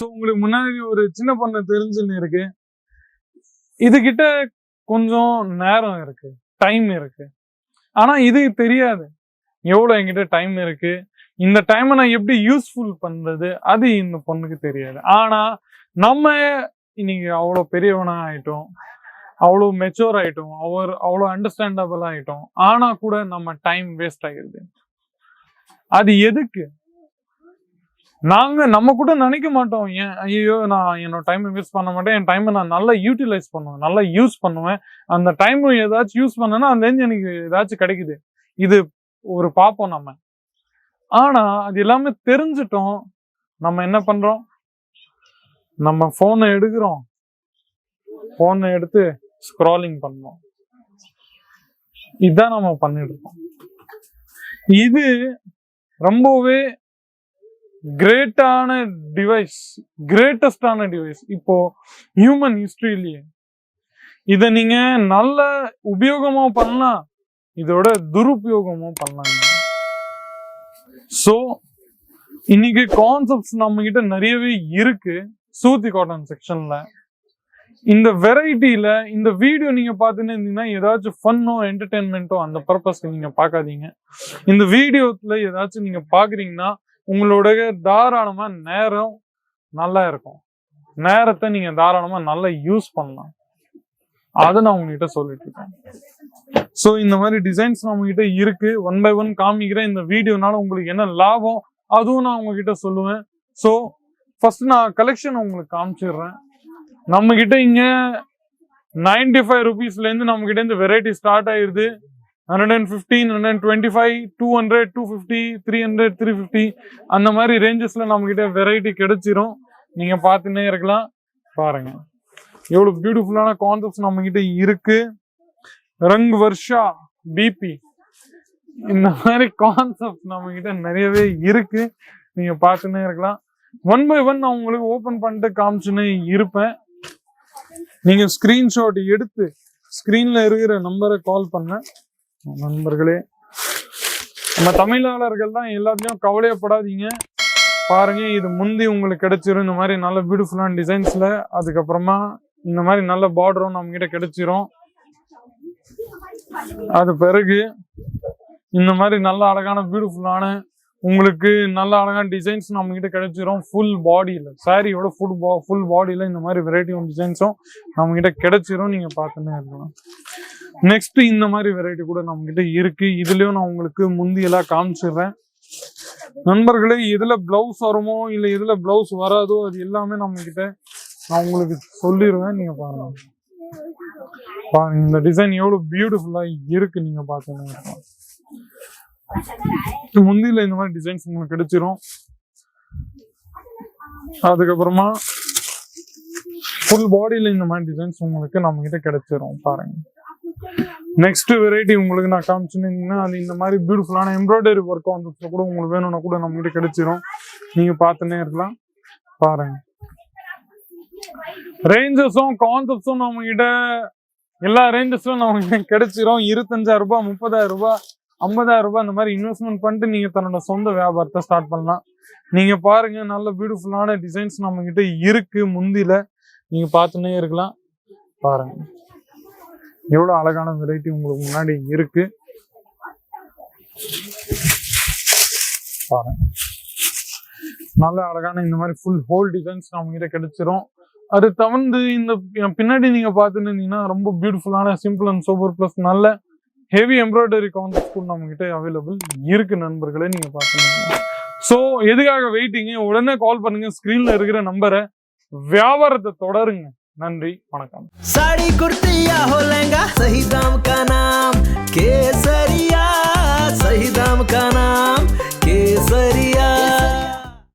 So உங்களுக்கு முன்னாடி ஒரு சின்ன பொண்ணு தெரிஞ்சுன்னு இருக்கு. இதுகிட்ட கொஞ்சம் நேரம் இருக்கு. டைம் இருக்கு. ஆனா இது தெரியாது. எவ்வளோ என்கிட்ட டைம் இருக்கு? இந்த டைமை நான் எப்படி யூஸ்ஃபுல் பண்றது? அது இந்த பொண்ணுக்கு தெரியாது. ஆனா நம்ம இன்னைக்கு அவ்வளோ பெரியவனா ஆயிட்டோம். அவ்வளோ மெச்சோர் ஆயிட்டோம். அவர் அவ்வளோ அண்டர்ஸ்டாண்டபிள் ஆயிட்டோம். ஆனா கூட நம்ம டைம் வேஸ்ட் ஆகிடுது அது எதுக்கு? நாங்க நம்ம கூட நினைக்க மாட்டோம். ஏன்? ஐயோ நான் என்னோட டைமை வேஸ்ட் பண்ண மாட்டேன். என் டைமை நான் நல்லா யூட்டிலைஸ் பண்ணுவேன். நல்லா யூஸ் பண்ணுவேன். அந்த டைம் ஏதாச்சும் யூஸ் பண்ணேன்னா அதுலேருந்து எனக்கு ஏதாச்சும் கிடைக்குது. இது ஒரு பார்ப்போம் நம்ம. ஆனா அது எல்லாமே தெரிஞ்சிட்டோம். நம்ம என்ன பண்றோம்? நம்ம போனை எடுக்கிறோம். போனை எடுத்து ஸ்க்ராலிங் பண்ணோம் இதுதான் நம்ம பண்ணிட்டு இருக்கோம். இது ரொம்பவே கிரேட்டான டிவைஸ் கிரேட்டஸ்டான டிவைஸ் இப்போ ஹியூமன் ஹிஸ்டரியிலேயே இதை நீங்க நல்ல உபயோகமா பண்ணலாம் இதோட துருபயோகமும் பண்ணலாம். ஸோ இன்னைக்கு கான்செப்ட்ஸ் நம்ம கிட்ட நிறையவே இருக்கு சூத்தி காட்டன் செக்ஷன்ல இந்த வெரைட்டியில இந்த வீடியோ நீங்க பார்த்துன்னு இருந்தீங்கன்னா ஏதாச்சும் ஃபன்னோ என்டர்டைன்மெண்ட்டோ அந்த பர்பஸ்க்கு நீங்க பார்க்காதீங்க. இந்த வீடியோத்துல ஏதாச்சும் நீங்க பாக்குறீங்கன்னா உங்களுடைய தாராளமா நேரம் நல்லா இருக்கும். நேரத்தை நீங்க தாராளமா நல்லா யூஸ் பண்ணலாம். அதை நான் உங்ககிட்ட சொல்லிட்டு இருக்கேன். ஸோ இந்த மாதிரி டிசைன்ஸ் நம்ம கிட்ட இருக்கு. ஒன் பை ஒன் காமிக்கிறேன். இந்த வீடியோனால உங்களுக்கு என்ன லாபம் அதுவும் நான் உங்ககிட்ட சொல்லுவேன். ஸோ ஃபர்ஸ்ட் நான் கலெக்ஷன் உங்களுக்கு காமிச்சிடுறேன். நம்ம கிட்ட இங்க நைன்டி ஃபைவ் ருபீஸ்ல இருந்து நம்ம கிட்ட இந்த வெரைட்டி ஸ்டார்ட் ஆயிருது. Hundred and fifteen hundred and twenty five two hundred two fifty three hundred three fifty அந்த மாதிரி ரேஞ்சஸ்ல நம்ம கிட்ட வெரைட்டி கிடைச்சிரும். நீங்க பார்த்துன்னே இருக்கலாம். பாருங்க. எவ்வளவு பியூட்டிஃபுல்லான கான்செப்ட்ஸ் நம்ம கிட்ட இருக்கு. ரங் வர்ஷா பிபி இந்த மாதிரி கான்செப்ட் நம்ம கிட்ட நிறையவே இருக்கு. நீங்க பார்த்துன்னே இருக்கலாம். ஒன் பை ஒன் நான் உங்களுக்கு ஓபன் பண்ணிட்டு காமிச்சுன்னு இருப்பேன். நீங்க ஸ்கிரீன்ஷாட் எடுத்து ஸ்கிரீன்ல இருக்கிற நம்பரை கால் பண்ண. நண்பர்களே நம்ம தமிழாளர்கள் தான் எல்லாத்தையும் கவலையப்படாதீங்க. பாருங்க இது முந்தி உங்களுக்கு கிடைச்சிரும். இந்த மாதிரி நல்ல பியூட்டிஃபுல்லான டிசைன்ஸ்ல அதுக்கப்புறமா இந்த மாதிரி நல்ல பார்டரும் நம்ம கிட்ட கிடைச்சிரும். அது பிறகு இந்த மாதிரி நல்ல அழகான பியூட்டிஃபுல்லான உங்களுக்கு நல்ல அழகான டிசைன்ஸ் நம்ம கிட்ட கிடைச்சிரும் ஃபுல் பாடியில் சாரியோட ஃபுல் ஃபுல் பாடியில் இந்த மாதிரி வெரைட்டி டிசைன்ஸும் நம்ம கிட்ட கிடைச்சிரும். நீங்கள் பார்த்துன்னே இருக்கலாம். நெக்ஸ்ட் இந்த மாதிரி வெரைட்டி கூட நம்ம கிட்ட இருக்கு. இதுலயும் நான் உங்களுக்கு முந்தியெல்லாம் காமிச்சிடுறேன். நண்பர்களே எதுல பிளவுஸ் வருமோ இல்லை எதுல பிளவுஸ் வராதோ அது எல்லாமே நம்ம கிட்ட நான் உங்களுக்கு சொல்லிடுவேன். நீங்க பாருங்க. பாருங்க இந்த டிசைன் எவ்வளவு பியூட்டிஃபுல்லா இருக்கு. நீங்க பாத்தீங்கன்னா முந்தியில இந்த மாதிரி டிசைன்ஸ் உங்களுக்கு கிடைச்சிரும். அதுக்கப்புறமா ஃபுல் பாடியில இந்த மாதிரி டிசைன்ஸ் உங்களுக்கு நம்ம கிட்ட கிடைச்சிரும் பாருங்க. நெக்ஸ்ட் வெரைட்டி உங்களுக்கு நான் காமிச்சுன்னா அது இந்த மாதிரி பியூட்டிஃபுல்லான எம்ப்ராய்டரி ஒர்க் வந்துச்சு கூட உங்களுக்கு வேணும்னா கூட நம்ம கிட்ட கிடைச்சிரும். நீங்க பார்த்துன்னே இருக்கலாம். பாருங்க. ரேஞ்சஸும் கான்செப்ட்ஸும் நம்ம கிட்ட எல்லா ரேஞ்சஸும் நம்ம கிடைச்சிரும். இருபத்தஞ்சாயிரம் ரூபாய் முப்பதாயிரம் ரூபாய் ஐம்பதாயிரம் ரூபாய் இந்த மாதிரி இன்வெஸ்ட்மெண்ட் பண்ணிட்டு நீங்க தன்னோட சொந்த வியாபாரத்தை ஸ்டார்ட் பண்ணலாம். நீங்க பாருங்க நல்ல பியூட்டிஃபுல்லான டிசைன்ஸ் நம்ம கிட்ட இருக்கு முந்தில நீங்க பார்த்துன்னே இருக்கலாம். பாருங்க. எவ்வளவு அழகான வெரைட்டி உங்களுக்கு முன்னாடி இருக்கு. பாருங்க. நல்ல அழகான இந்த மாதிரி ஃபுல் ஹோல் டிசைன்ஸ் நம்ம கிட்ட கிடைச்சிரும். அது தவிர்த்து இந்த பின்னாடி நீங்க பார்த்துட்டு இருந்தீங்கன்னா ரொம்ப பியூட்டிஃபுல்லான சிம்பிள் அண்ட் சூப்பர் பிளஸ் நல்ல ஹெவி எம்ப்ராய்டரி கான்செப்ட் கூட நம்ம கிட்ட அவைலபிள் இருக்கு நண்பர்களே நீங்க பாத்துக்கோங்க ஸோ எதுக்காக வெயிட்டிங்க உடனே கால் பண்ணுங்க. ஸ்கிரீன்ல இருக்கிற நம்பரை வியாபாரத்தை தொடருங்க. நன்றி வணக்கம்.